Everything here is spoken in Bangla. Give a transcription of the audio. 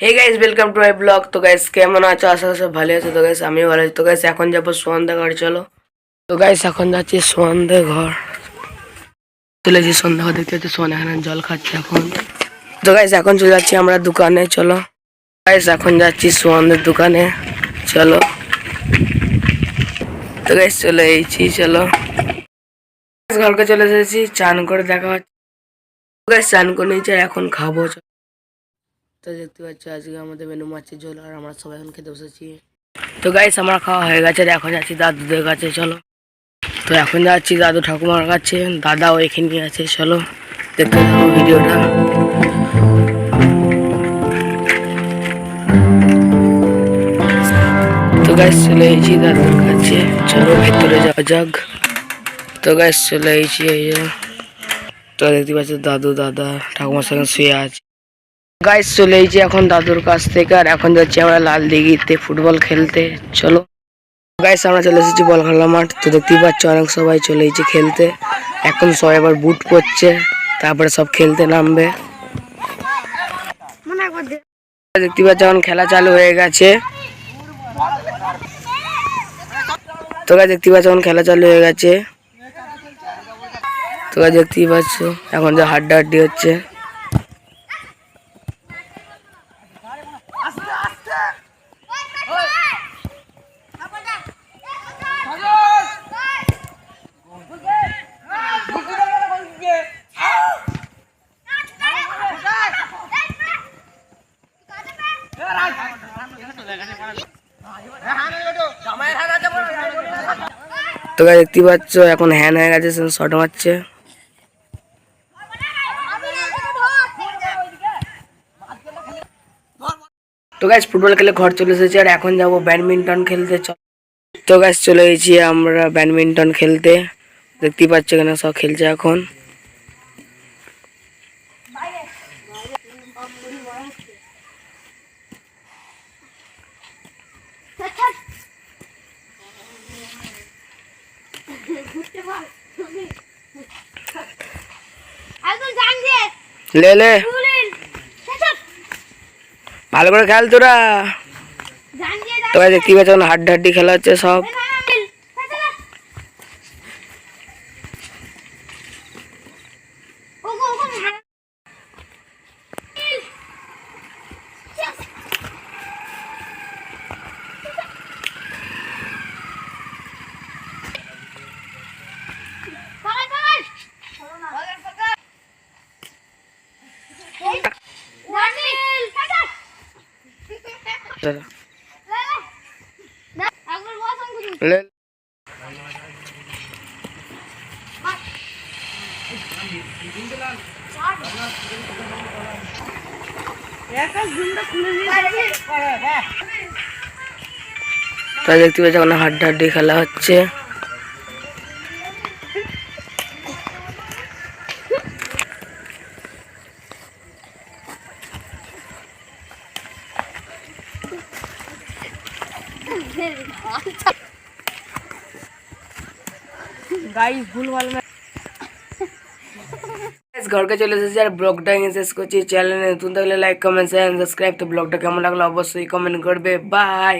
Hey guys welcome to my blog তো গাইস কেমন আছো? আশা সব ভালো আছো। তো গাইস আমিও ভালো আছি। তো গাইস এখন যাব সন্ধ্যা ঘর, চলো। তো গাইস এখন যাচ্ছি সন্ধ্যে ঘর। চলে সন্ধ্যা ঘর, দেখতে হচ্ছে সোন এখানে জল খাচ্ছে এখন। তো গাইস এখন চলে যাচ্ছি আমরা দোকানে, চলো। গাইস এখন যাচ্ছি সোয়ানদের দোকানে, চলো। তো গাইস চলে এসেছি, চলো। ঘরকে চলে এসেছি, চান করে দেখা হচ্ছে। গাইস চান করে নিয়েছি এখন খাব, চলো। তো দেখতে পাচ্ছ, আজকে আমাদের মেনু মাছের ঝোল আর আমরা সবাই এখন খেতে বসেছি। তো গাইস আমার খাওয়া হয়ে গেছে এখন যাচ্ছি দাদুদের কাছে, চলো। তো এখন যাচ্ছি দাদু ঠাকুমার কাছে, দাদাও এখানে আছে, চলো। দেখতে থাকো ভিডিওটা। তো গাইস চলে এসেছি দাদুর কাছে, চলো ভেতরে যাওয়া যাক। তো গাইস চলে এসেছি তো দেখতে পাচ্ছ দাদু, দাদা, ঠাকুমার সঙ্গে শুয়ে আছে। গাইস চলে এসেছি এখন দাদুর কাছ থেকে, আর এখন যাচ্ছি আমরা লাল দিঘিতে ফুটবল খেলতে। চলো। গাইস আমরা চলে এসেছি বল খেলা মাঠ। তো দেখতেই পাচ্ছ, অনেক সবাই চলে এসেছে খেলতে। এখন সবাই আবার বুট পরছে তারপরে সব খেলতে নামবে। দেখতে পাচ্ছ, এখন খেলা চালু হয়ে গেছে। তো গাছ দেখতে পাচ্ছ, এখন খেলা চালু হয়ে গেছে। তো গাছ দেখতেই পাচ্ছ, এখন যে হাড্ডা হাড্ডি হচ্ছে। তো গাছ দেখতে পাচ্ছ, এখন হ্যান হয়ে গেছে শট মারছে। তো গাছ ফুটবল খেলে ঘর চলে এসেছে, আর এখন যাব ব্যাডমিন্টন খেলতে। তো গাছ চলে এসেছি আমরা ব্যাডমিন্টন খেলতে। দেখতেই পাচ্ছ এখানে সব খেলছে এখন। লে লে। ভালো করে খেল তোরা। তোরা দেখতেই পাচ্ছ হাড্ডি খেলা হচ্ছে সব। চলো। লে লে না একবার বস আঙ্গুল লে তো দেখতে পাচ্ছি এখন হাড্ডা হাড্ডি খেলা হচ্ছে গাইস ভুল ভালো ঘরকে চলে এসেছি আর ব্লগটা এখানে শেষ করছি চ্যানেলে নতুন থাকলে লাইক কমেন্ট শেয়ার সাবস্ক্রাইব তো ব্লগটা কেমন লাগল অবশ্যই কমেন্ট করবে বাই